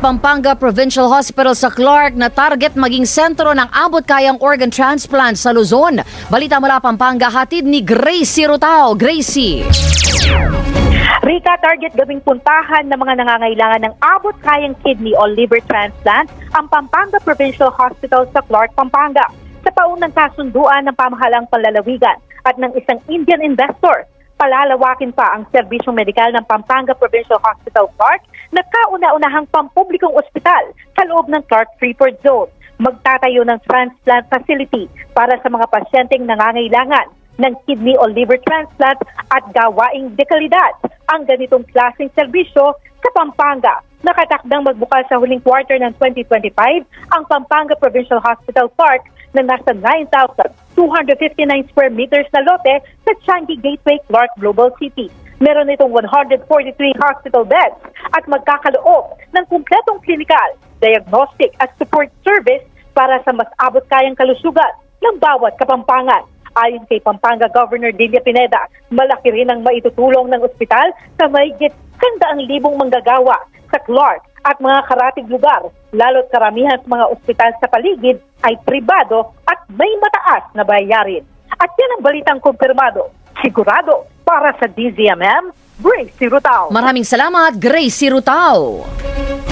Pampanga Provincial Hospital sa Clark na target maging sentro ng abot-kayang organ transplant sa Luzon. Balita mula Pampanga, hatid ni Gracie Rutao. Gracie. Rika, target gawing puntahan ng mga nangangailangan ng abot-kayang kidney o liver transplant ang Pampanga Provincial Hospital sa Clark, Pampanga. Sa paunang kasunduan ng pamahalang panlalawigan at ng isang Indian investor, palalawakin pa ang serbisyong medikal ng Pampanga Provincial Hospital Clark na kauna-unahang pampublikong ospital sa loob ng Clark Freeport Zone. Magtatayo ng transplant facility para sa mga pasyenteng nangangailangan ng kidney o liver transplant at gawaing dekalidad. Ang ganitong klaseng serbisyo sa Pampanga. Nakatakdang magbukas sa huling quarter ng 2025 ang Pampanga Provincial Hospital Park na nasa 9,259 square meters na lote sa Changi Gateway, Clark Global City. Meron itong 143 hospital beds at magkakaloob ng kumpletong clinical, diagnostic at support service para sa mas abot kayang kalusugan ng bawat kapampangan. Ayon kay Pampanga Governor Delia Pineda, malaki rin ang maitutulong ng ospital sa kandaang libong manggagawa sa Clark at mga karatig lugar, lalo't karamihan sa mga ospital sa paligid ay pribado at may mataas na bayarin. At yan ang balitang kumpirmado, sigurado para sa DZMM, Grace Rutao. Maraming salamat, Gracie Rutao.